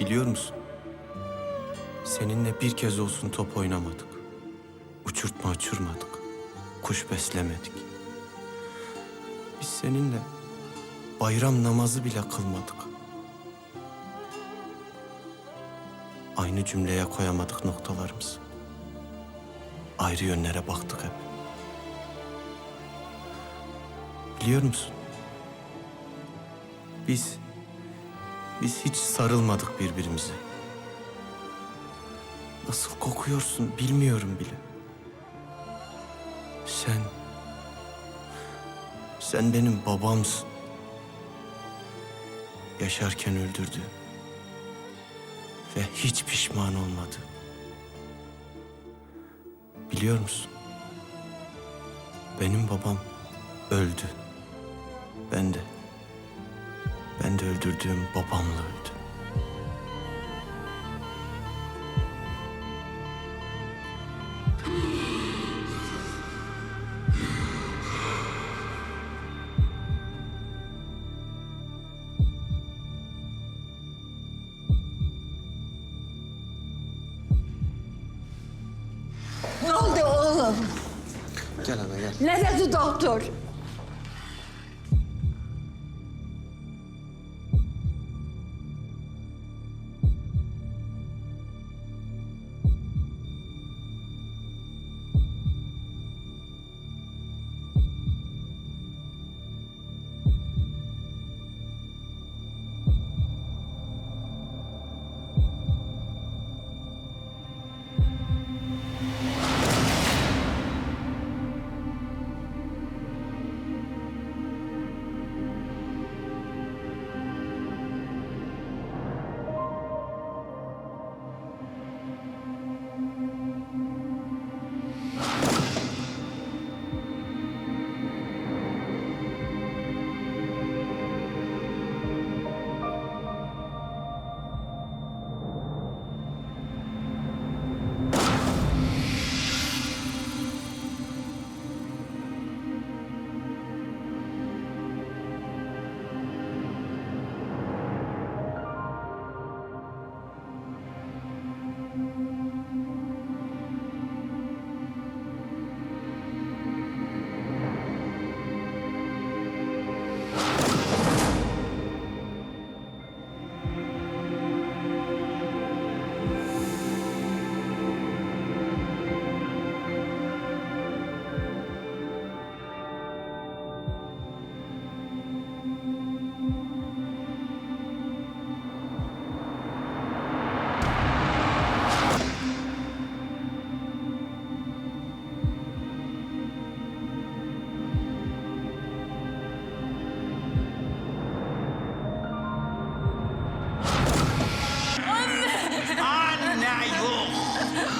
Biliyor musun? Seninle bir kez olsun top oynamadık. Uçurtma uçurmadık. Kuş beslemedik. Biz seninle bayram namazı bile kılmadık. Aynı cümleye koyamadık noktalarımızı. Ayrı yönlere baktık hep. Biliyor musun? Biz biz hiç sarılmadık birbirimize. Nasıl kokuyorsun bilmiyorum bile. Sen sen benim babamsın. Yaşarken öldürdü. Ve hiç pişman olmadı. Biliyor musun? Benim babam öldü. Ben de. Ben de öldürdüğüm babamla öldüm.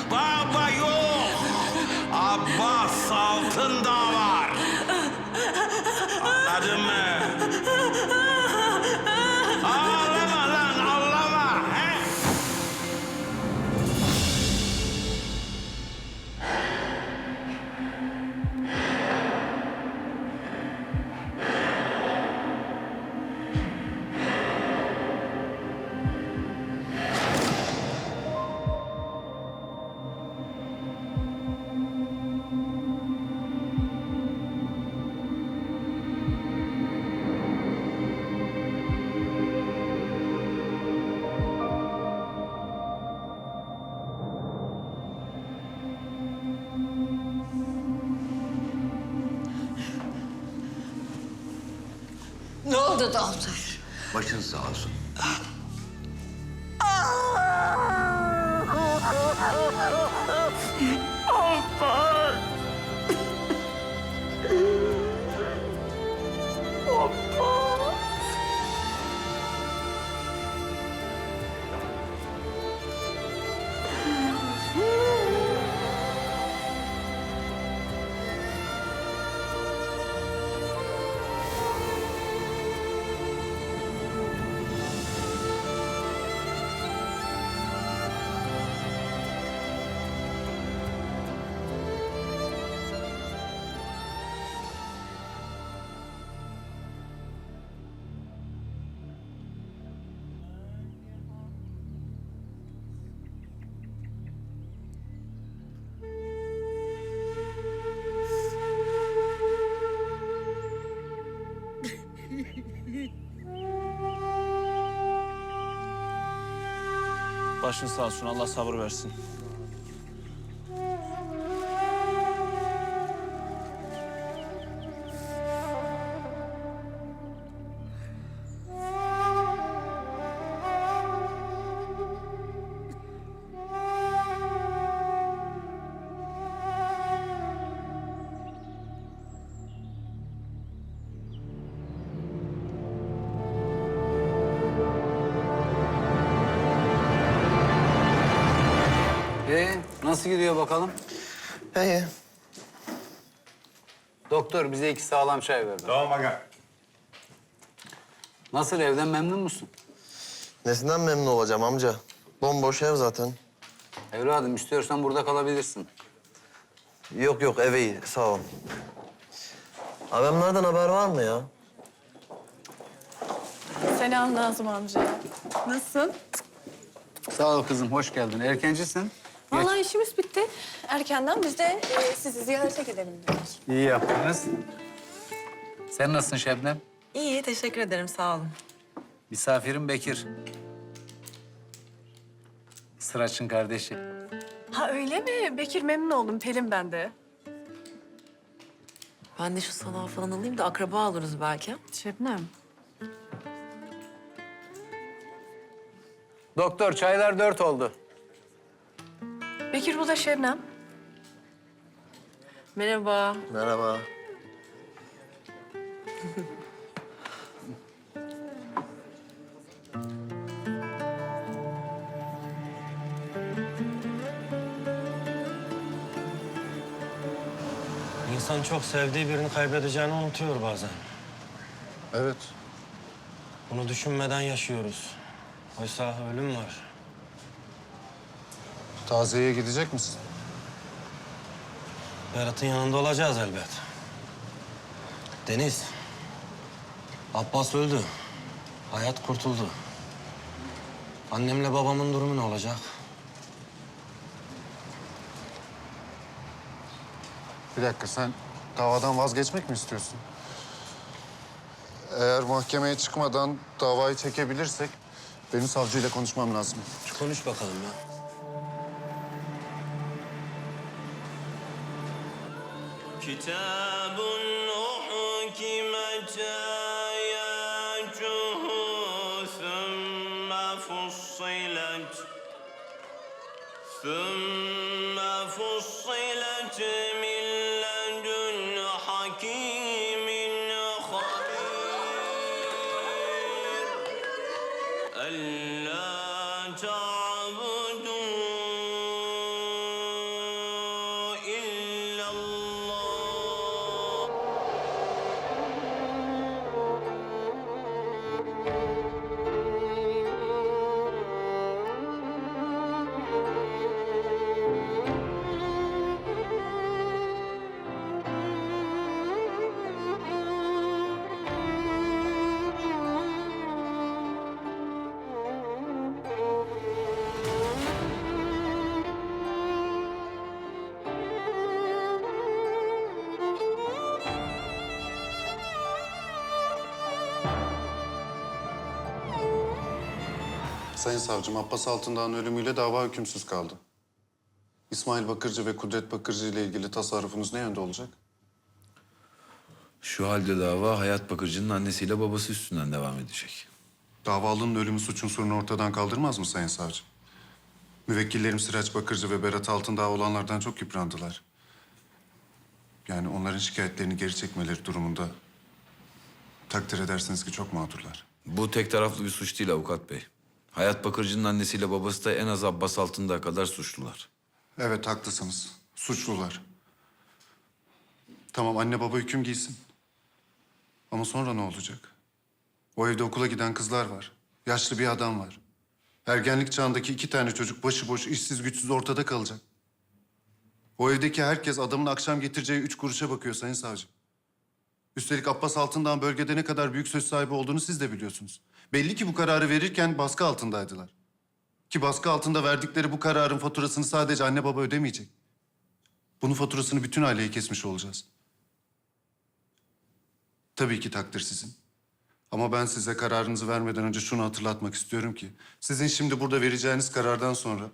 Baba Ne oldu doktor? Başın sağ olsun. Başın sağ olsun. Allah sabır versin. Ee, nasıl gidiyor bakalım? İyi. Doktor bize iki sağlam çay ver. Tamam aga. Nasıl evden memnun musun? Nesinden memnun olacağım amca? Bomboş ev zaten. Evladım istiyorsan burada kalabilirsin. Yok yok ev iyi sağ ol. Abimlerden haber var mı ya? Selam Nazım amca. Nasılsın? Sağ ol kızım, hoş geldin. Erkencisin. Vallahi işimiz bitti. Erkenden biz de e, sizi ziyarete gidelim diyoruz. İyi yaptınız. Sen nasılsın Şebnem? İyi, teşekkür ederim. Sağ olun. Misafirim Bekir. Sıraç'ın kardeşi. Ha öyle mi? Bekir memnun oldum. Pelin ben de. Ben de şu salağı falan alayım da akraba oluruz belki. Şebnem. Doktor, çaylar dört oldu. Bekir bu da Şebnem. Merhaba. Merhaba. İnsan çok sevdiği birini kaybedeceğini unutuyor bazen. Evet. Bunu düşünmeden yaşıyoruz. Oysa ölüm var. Taziyeye gidecek misin? Berat'ın yanında olacağız elbet. Deniz. Abbas öldü. Hayat kurtuldu. Annemle babamın durumu ne olacak? Bir dakika sen davadan vazgeçmek mi istiyorsun? Eğer mahkemeye çıkmadan davayı çekebilirsek benim savcıyla konuşmam lazım. Konuş bakalım ya. كتاب أحكمت Sayın savcım, Abbas Altındağ'ın ölümüyle dava hükümsüz kaldı. İsmail Bakırcı ve Kudret Bakırcı ile ilgili tasarrufunuz ne yönde olacak? Şu halde dava Hayat Bakırcı'nın annesiyle babası üstünden devam edecek. Davalının ölümü suç unsurunu ortadan kaldırmaz mı Sayın Savcı? Müvekkillerim Sıraç Bakırcı ve Berat Altındağ olanlardan çok yıprandılar. Yani onların şikayetlerini geri çekmeleri durumunda takdir edersiniz ki çok mağdurlar. Bu tek taraflı bir suç değil avukat bey. Hayat Bakırcı'nın annesiyle babası da en az Abbas Altındağ kadar suçlular. Evet haklısınız. Suçlular. Tamam anne baba hüküm giysin. Ama sonra ne olacak? O evde okula giden kızlar var. Yaşlı bir adam var. Ergenlik çağındaki iki tane çocuk başıboş, işsiz, güçsüz ortada kalacak. O evdeki herkes adamın akşam getireceği üç kuruşa bakıyor Sayın Savcı. Üstelik Abbas Altındağ'ın bölgede ne kadar büyük söz sahibi olduğunu siz de biliyorsunuz. Belli ki bu kararı verirken baskı altındaydılar. Ki baskı altında verdikleri bu kararın faturasını sadece anne baba ödemeyecek. Bunun faturasını bütün aileye kesmiş olacağız. Tabii ki takdir sizin. Ama ben size kararınızı vermeden önce şunu hatırlatmak istiyorum ki... ...sizin şimdi burada vereceğiniz karardan sonra...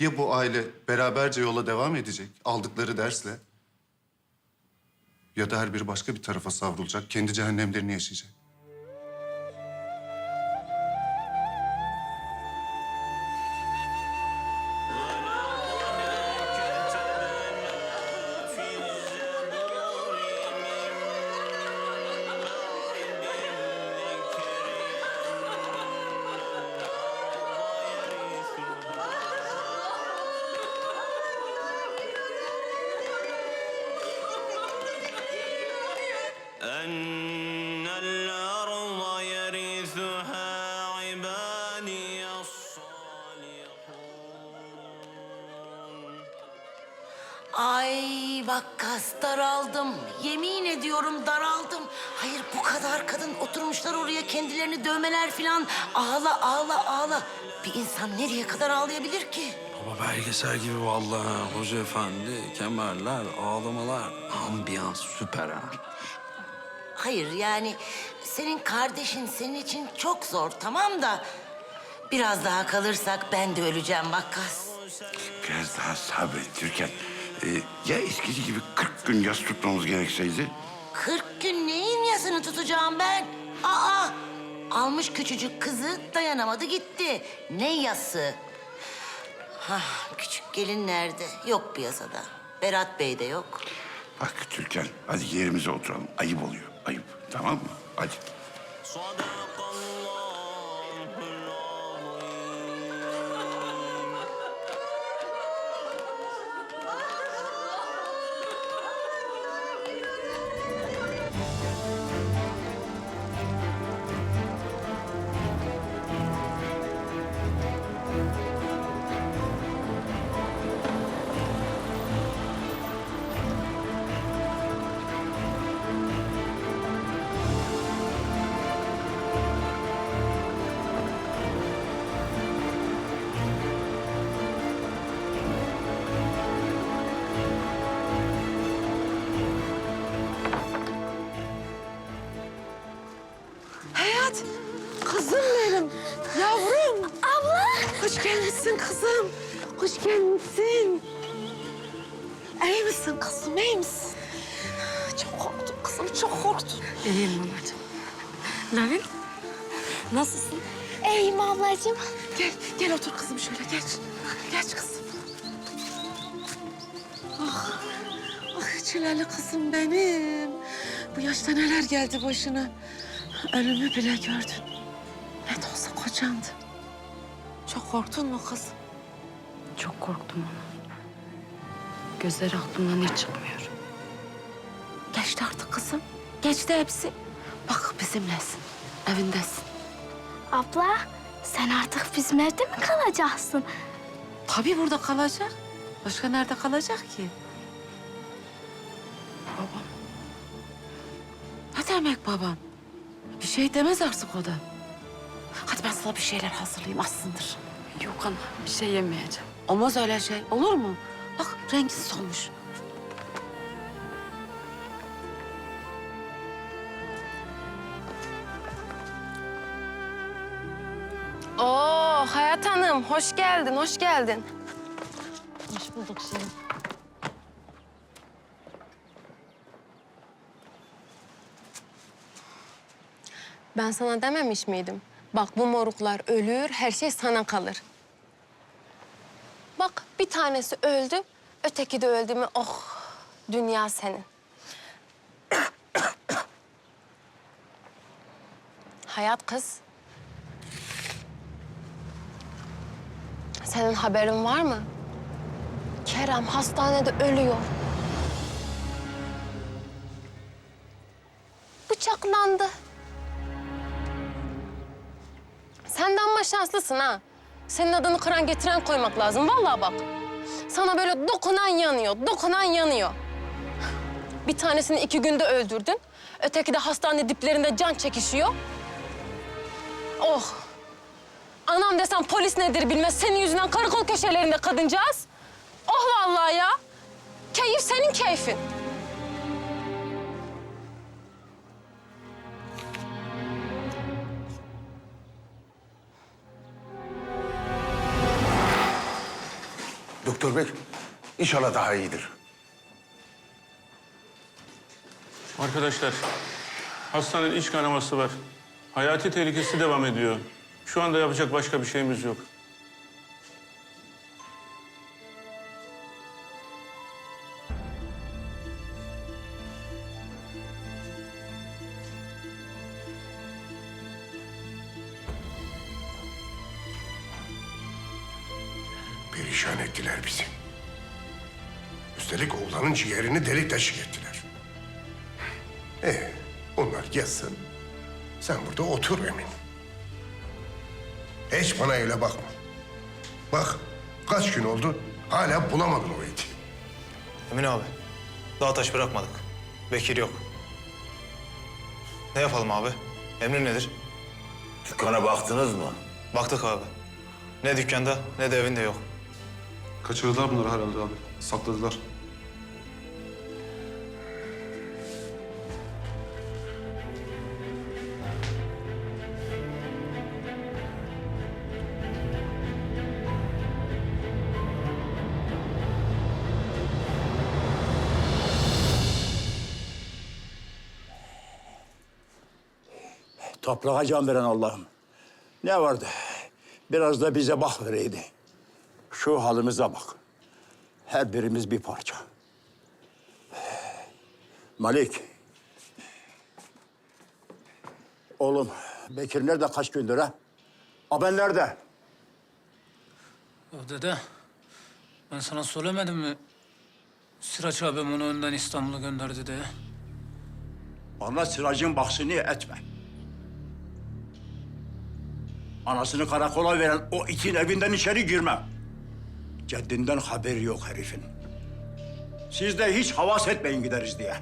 ...ya bu aile beraberce yola devam edecek aldıkları dersle... ...ya da her biri başka bir tarafa savrulacak, kendi cehennemlerini yaşayacak. أن الأرض يرثها عبادي الصالحون Ay bak kas daraldım. Yemin ediyorum daraldım. Hayır bu kadar kadın oturmuşlar oraya kendilerini dövmeler falan. Ağla ağla ağla. Bir insan nereye kadar ağlayabilir ki? Baba belgesel gibi vallahi. Hoca efendi, kemerler, ağlamalar. Ambiyans süper ha. Hayır yani senin kardeşin senin için çok zor tamam da... ...biraz daha kalırsak ben de öleceğim bak kas. Biraz daha sabret Türkan. Ee, ya eskisi gibi 40 gün yas tutmamız gerekseydi? 40 gün neyin yasını tutacağım ben? Aa! Almış küçücük kızı dayanamadı gitti. Ne yası? Hah, küçük gelin nerede? Yok piyasada. Berat Bey de yok. Bak Türkan, hadi yerimize oturalım. Ayıp oluyor, ayıp. Tamam mı? Hadi. Soğanı Hoş gelmişsin kızım. Hoş gelmişsin. İyi misin kızım, iyi misin? Çok korktum kızım, çok korktum. İyiyim babacığım. Lavin, nasılsın? İyiyim ablacığım. Gel, gel otur kızım şöyle, geç. Geç kızım. Ah, ah çileli kızım benim. Bu yaşta neler geldi başına. Ölümü bile gördün. Ne de olsa kocandı. Çok korktun mu kızım? Çok korktum ona. Gözleri aklımdan hiç çıkmıyor. Geçti artık kızım. Geçti hepsi. Bak bizimlesin, evindesin. Abla, sen artık bizim evde mi kalacaksın? Tabii burada kalacak. Başka nerede kalacak ki? Babam. Ne demek babam? Bir şey demez artık o da. Hadi ben sana bir şeyler hazırlayayım aslındır. Yok ana, bir şey yemeyeceğim. Olmaz öyle şey. Olur mu? Bak rengin solmuş. Oo Hayat Hanım, hoş geldin, hoş geldin. Hoş bulduk şimdi. Ben sana dememiş miydim? Bak bu moruklar ölür, her şey sana kalır. Bak bir tanesi öldü, öteki de öldü mü oh dünya senin. Hayat kız. Senin haberin var mı? Kerem hastanede ölüyor. Bıçaklandı. Sen de şanslısın ha. Senin adını kıran getiren koymak lazım. Vallahi bak. Sana böyle dokunan yanıyor, dokunan yanıyor. Bir tanesini iki günde öldürdün. Öteki de hastane diplerinde can çekişiyor. Oh. Anam desem polis nedir bilmez. Senin yüzünden karakol köşelerinde kadıncağız. Oh vallahi ya. Keyif senin keyfin. Doktor bey, inşallah daha iyidir. Arkadaşlar, hastanın iç kanaması var. Hayati tehlikesi devam ediyor. Şu anda yapacak başka bir şeyimiz yok. Oğlanın ciğerini delik deşik ettiler. Ee, onlar yatsın. Sen burada otur Emin. Hiç bana öyle bakma. Bak, kaç gün oldu hala bulamadın o eti. Emin abi, daha taş bırakmadık. Bekir yok. Ne yapalım abi? Emrin nedir? Dükkana baktınız mı? Baktık abi. Ne dükkanda ne de evinde yok. Kaçırdılar bunları herhalde abi. Sakladılar. Toprağa can veren Allah'ım. Ne vardı? Biraz da bize bak vereydi. Şu halimize bak. Her birimiz bir parça. Malik. Oğlum, Bekir nerede kaç gündür ha? Aben nerede? Ya dede, ben sana söylemedim mi? Sıraç abim onu önden İstanbul'a gönderdi diye. Bana Sıracın baksını etme. Anasını karakola veren o itin evinden içeri girme. Ceddinden haberi yok herifin. Siz de hiç havas etmeyin gideriz diye.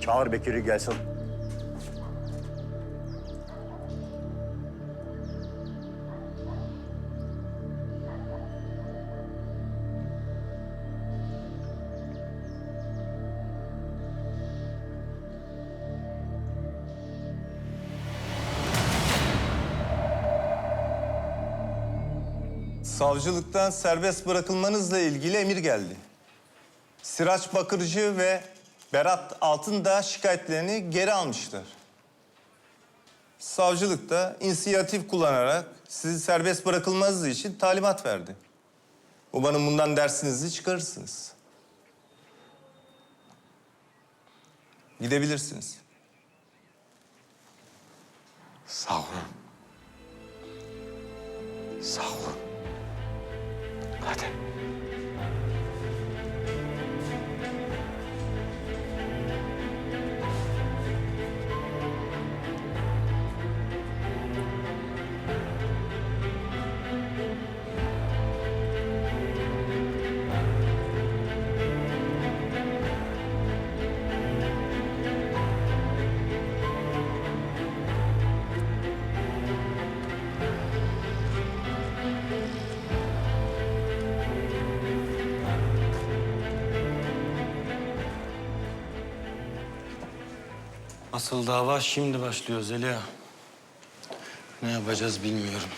Çağır Bekir'i gelsin. Savcılıktan serbest bırakılmanızla ilgili emir geldi. Siraç Bakırcı ve Berat Altın da şikayetlerini geri almışlar. Savcılık da inisiyatif kullanarak sizi serbest bırakılmanız için talimat verdi. Umarım bundan dersinizi çıkarırsınız. Gidebilirsiniz. Sağ olun. Sağ olun. Hadi. Asıl dava şimdi başlıyor Zeliha. Ne yapacağız bilmiyorum.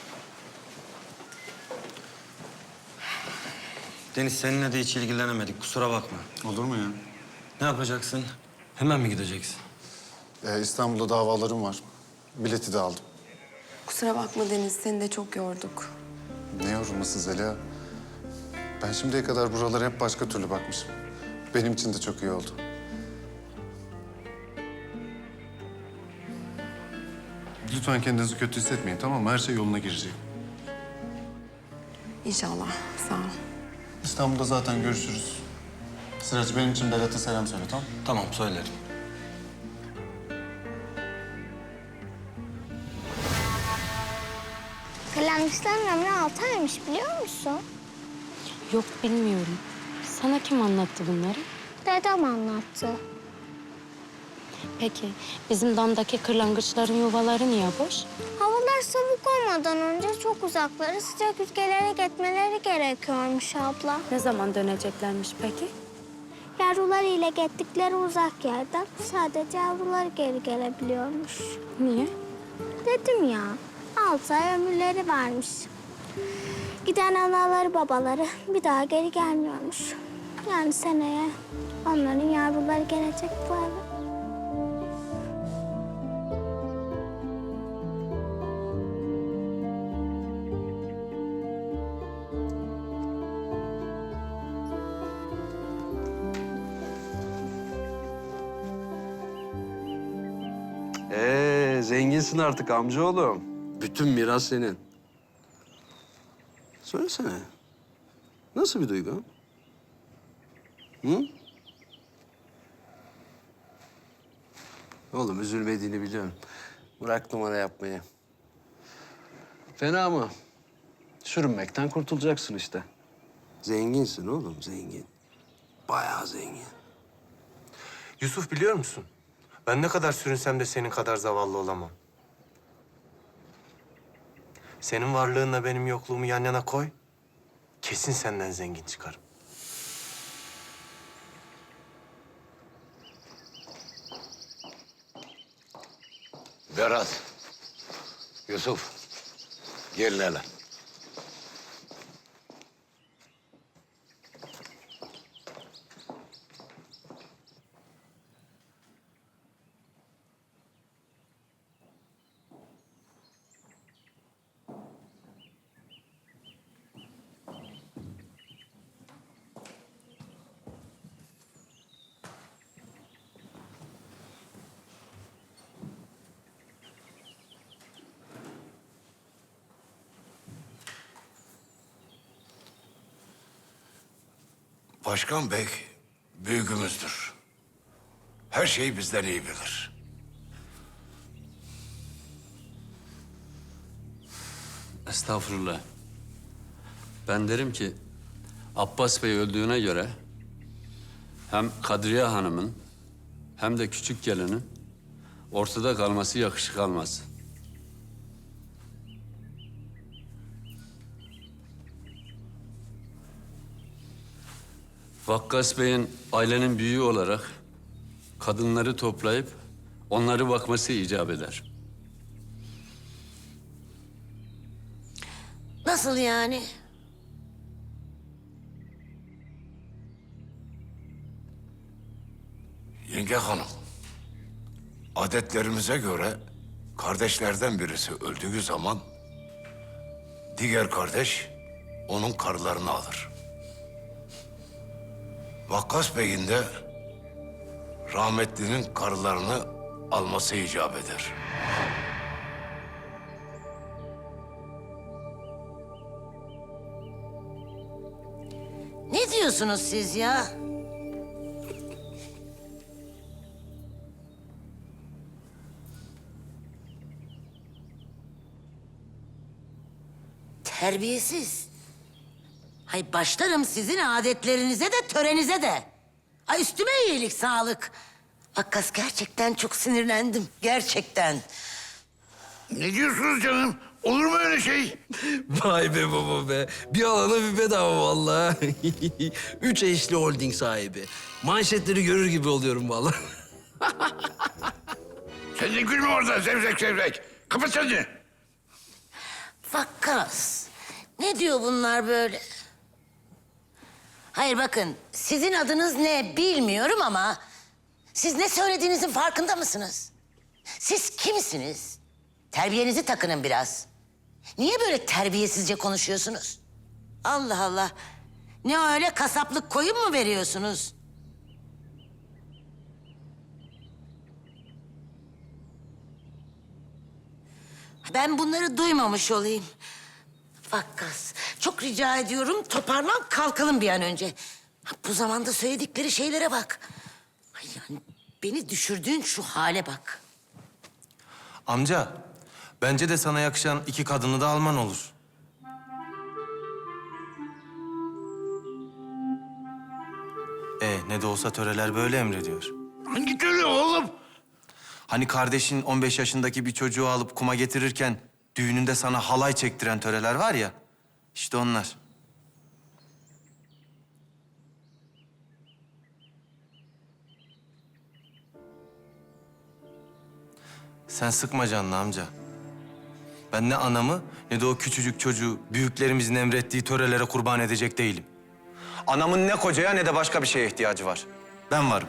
Deniz seninle de hiç ilgilenemedik kusura bakma. Olur mu ya? Ne yapacaksın? Hemen mi gideceksin? Ee, İstanbul'da davalarım var. Bileti de aldım. Kusura bakma Deniz, seni de çok yorduk. Ne yorulması Zeliha? Ben şimdiye kadar buralara hep başka türlü bakmışım. Benim için de çok iyi oldu. Lütfen kendinizi kötü hissetmeyin tamam mı? Her şey yoluna girecek. İnşallah, sağ ol. İstanbul'da zaten görüşürüz. Sıraç benim için Berat'a selam söyle tamam Tamam söylerim. Kalemmişlerin ömrü altı aymış biliyor musun? Yok, bilmiyorum. Sana kim anlattı bunları? Dedem anlattı. Peki, bizim damdaki kırlangıçların yuvaları niye boş? Havalar soğuk olmadan önce çok uzaklara sıcak ülkelere gitmeleri gerekiyormuş abla. Ne zaman döneceklermiş peki? Yavrular ile gittikleri uzak yerden sadece yavrular geri gelebiliyormuş. Niye? Dedim ya, altı ay ömürleri varmış. Giden anaları babaları bir daha geri gelmiyormuş. Yani seneye onların yavruları gelecek bu eve. Zenginsin artık amcaoğlum. Bütün miras senin. Söylesene. Nasıl bir duygu? Hı? Oğlum üzülmediğini biliyorum. Bırak numara yapmayı. Fena mı? Sürünmekten kurtulacaksın işte. Zenginsin oğlum, zengin. Bayağı zengin. Yusuf biliyor musun? Ben ne kadar sürünsem de senin kadar zavallı olamam. Senin varlığınla benim yokluğumu yan yana koy. Kesin senden zengin çıkarım. Berat, Yusuf, gelin hele. Başkan Bey büyüğümüzdür. Her şeyi bizden iyi bilir. Estağfurullah. Ben derim ki Abbas Bey öldüğüne göre hem Kadriye Hanım'ın hem de küçük gelinin ortada kalması yakışık almaz. Vakkas Bey'in ailenin büyüğü olarak kadınları toplayıp onları bakması icap eder. Nasıl yani? Yenge hanım, adetlerimize göre kardeşlerden birisi öldüğü zaman diğer kardeş onun karılarını alır. Vakkas Bey'in de rahmetlinin karılarını alması icap eder. Ne diyorsunuz siz ya? Terbiyesiz. Hay başlarım sizin adetlerinize de törenize de. Ay üstüme iyilik sağlık. Vakkas gerçekten çok sinirlendim. Gerçekten. Ne diyorsunuz canım? Olur mu öyle şey? Vay be baba be. Bir alana bir bedava vallahi. Üç eşli holding sahibi. Manşetleri görür gibi oluyorum vallahi. Sen de gülme orada zevzek zevzek. Kapat seni. Vakkas. Ne diyor bunlar böyle? Hayır bakın, sizin adınız ne bilmiyorum ama... ...siz ne söylediğinizin farkında mısınız? Siz kimsiniz? Terbiyenizi takının biraz. Niye böyle terbiyesizce konuşuyorsunuz? Allah Allah. Ne öyle kasaplık koyun mu veriyorsunuz? Ben bunları duymamış olayım. Vakkas, çok rica ediyorum toparlan kalkalım bir an önce. Ha, Bu zamanda söyledikleri şeylere bak. Ay yani beni düşürdüğün şu hale bak. Amca, bence de sana yakışan iki kadını da alman olur. E ne de olsa töreler böyle emrediyor. Hangi töre oğlum? Hani kardeşin 15 yaşındaki bir çocuğu alıp kuma getirirken düğününde sana halay çektiren töreler var ya. İşte onlar. Sen sıkma canını amca. Ben ne anamı ne de o küçücük çocuğu büyüklerimizin emrettiği törelere kurban edecek değilim. Anamın ne kocaya ne de başka bir şeye ihtiyacı var. Ben varım.